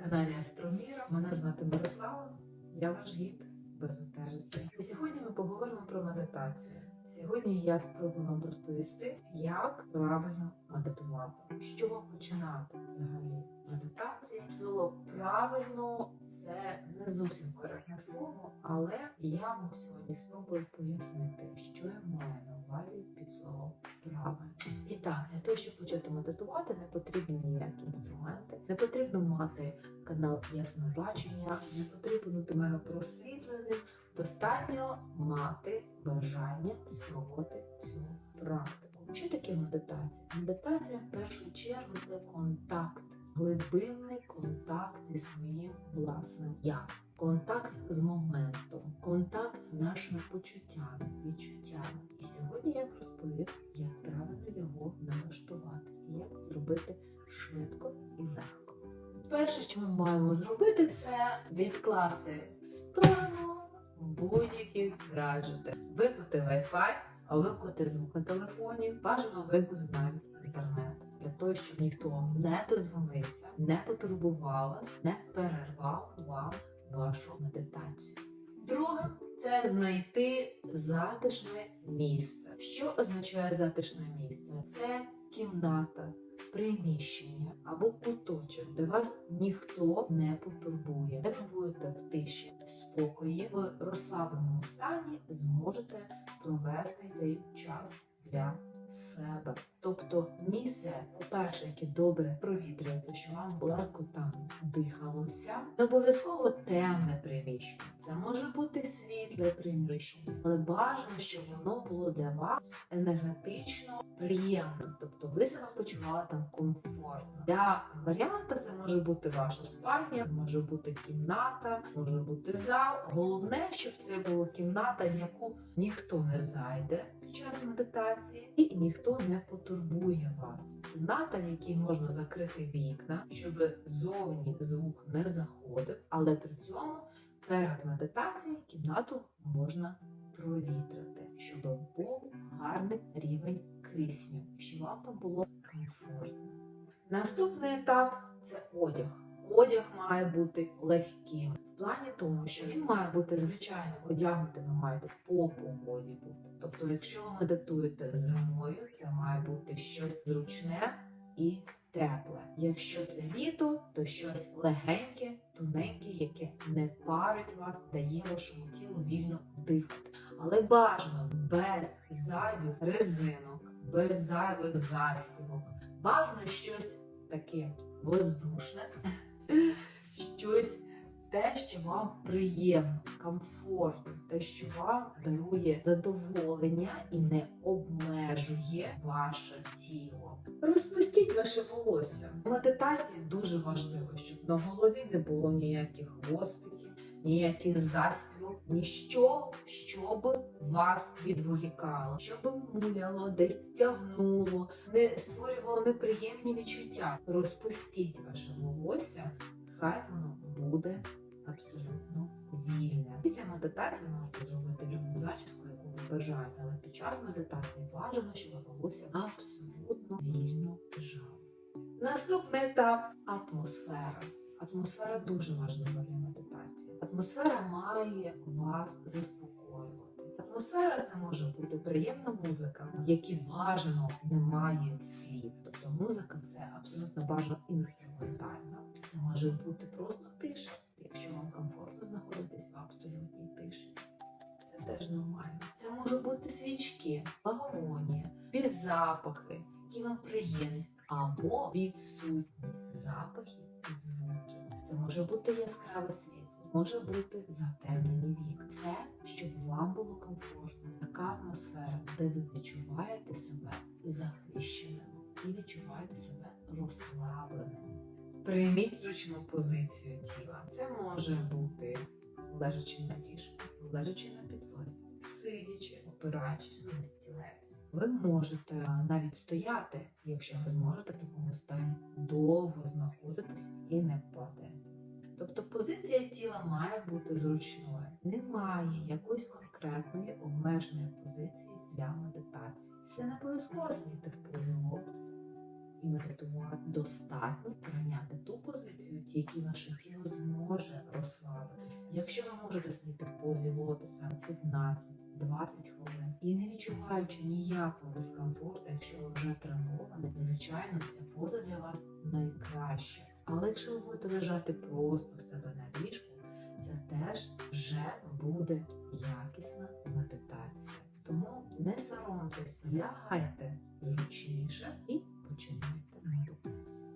на каналі Астроміра. Мене звати Мирослава, я ваш гід безотежиці. І сьогодні ми поговоримо про медитацію. Сьогодні я спробую вам розповісти, як правильно медитувати. Чого починати взагалі медитації. Слово правильно це не зовсім коректне слово, але я вам сьогодні спробую пояснити, що я маю на увазі під словом правильно. І так, для того, щоб почати медитувати, не потрібні ніякі інструменти, не потрібно мати канал яснобачення, не потрібно мega просвітленим. Достатньо мати бажання спробувати цю практику. Що таке медитація? Медитація в першу чергу це контакт, глибинний контакт зі своїм власним я. Контакт з моментом, контакт з нашими почуттями, відчуттями. І сьогодні я вам розповім, як правильно його налаштувати і як зробити швидко і легко. Перше, що ми маємо зробити, це відкласти в сторону будь-які гаджети, вимкнути Wi-Fi, вимкнути звук на телефоні, бажано вимкнути навіть інтернет. Для того, щоб ніхто не дозвонився, не потурбував вас, не перервав вам вашу медитацію. Друге це знайти затишне місце. Що означає затишне місце? Це кімната, приміщення або куточок, де вас ніхто не потурбує, де ви будете в тиші, в спокої, в розслабленому стані зможете провести цей час для себе. Тобто місце, по-перше, яке добре провітрюється, що вам легко там дихалося. Не обов'язково темне приміщення. Це може бути світле приміщення, але бажано, щоб воно було для вас енергетично приємним. Тобто ви себе почували там комфортно. Для варіанта це може бути ваша спальня, може бути кімната, може бути зал. Головне, щоб це була кімната, в яку ніхто не зайде під час медитації, і ніхто не потурбує вас. Кімната, в якій можна закрити вікна, щоб зовні звук не заходив, але при цьому перед медитацією кімнату можна провітрити, щоб був гарний рівень кисню, щоб вам там було комфортно. Наступний етап це одяг. Одяг має бути легким в плані тому, що він має бути звичайно одягнути. Ви маєте по погоді бути. Тобто, якщо ви медитуєте зимою, це має бути щось зручне і тепле. Якщо це літо, то щось легеньке, тоненьке, яке не парить вас, дає вашому тілу вільно дихати. Але бажано без зайвих резинок, без зайвих застібок. Бажано щось таке воздушне, щось те, що вам приємно, комфортно, те, що вам дарує задоволення і не обмежує ваше тіло. Розпустіть ваше волосся. В медитації дуже важливо, щоб на голові не було ніяких хвостиків, ніяких застібок, ніщо, щоб вас відволікало, щоб муляло, десь тягнуло, не створювало неприємні відчуття. Розпустіть ваше волосся, хай воно буде абсолютно вільне. Після медитації можете зробити любу зачіску, яку ви бажаєте, але під час медитації бажано, щоб волосся абсолютно вільно лежало. Наступний етап атмосфера. Атмосфера дуже важлива для медитації. Атмосфера має вас заспокоювати. Атмосфера це може бути приємна музика, в якій бажано немає слів. Тобто музика це абсолютно бажано інструментальна. Це може бути просто тиша, якщо вам комфортно знаходитись в абсолютній тиші. Це теж нормально. Це може бути свічки, благовоння, запахи, які вам приємні, або відсутність запахів і звуків. Це може бути яскраве світло, може бути затемнені вік. Це щоб вам було комфортно. Така атмосфера, де ви відчуваєте себе захищеними і відчуваєте себе розслабленими. Прийміть зручну позицію тіла. Це може бути лежачи на ліжку, лежачи на підлозі, сидячи, опираючись на стілець. Ви можете навіть стояти, якщо ви зможете в такому стані довго знаходитись і не падати. Тобто позиція тіла має бути зручною. Немає якоїсь конкретної обмеженої позиції для медитації. Це не обов'язково сидіти в позі лотос і медитувати. Достатньо прийняти ту позицію тільки ваше тіло зможе розслабитися. Якщо ви можете сидіти в позі лотоса 15-20 хвилин і не відчуваючи ніякого дискомфорту, якщо ви вже треновані, звичайно, ця поза для вас найкраща. Але якщо ви будете лежати просто в себе на ліжку, це теж вже буде якісна медитація. Тому не соромтесь, лягайте зручніше і починайте медитацію.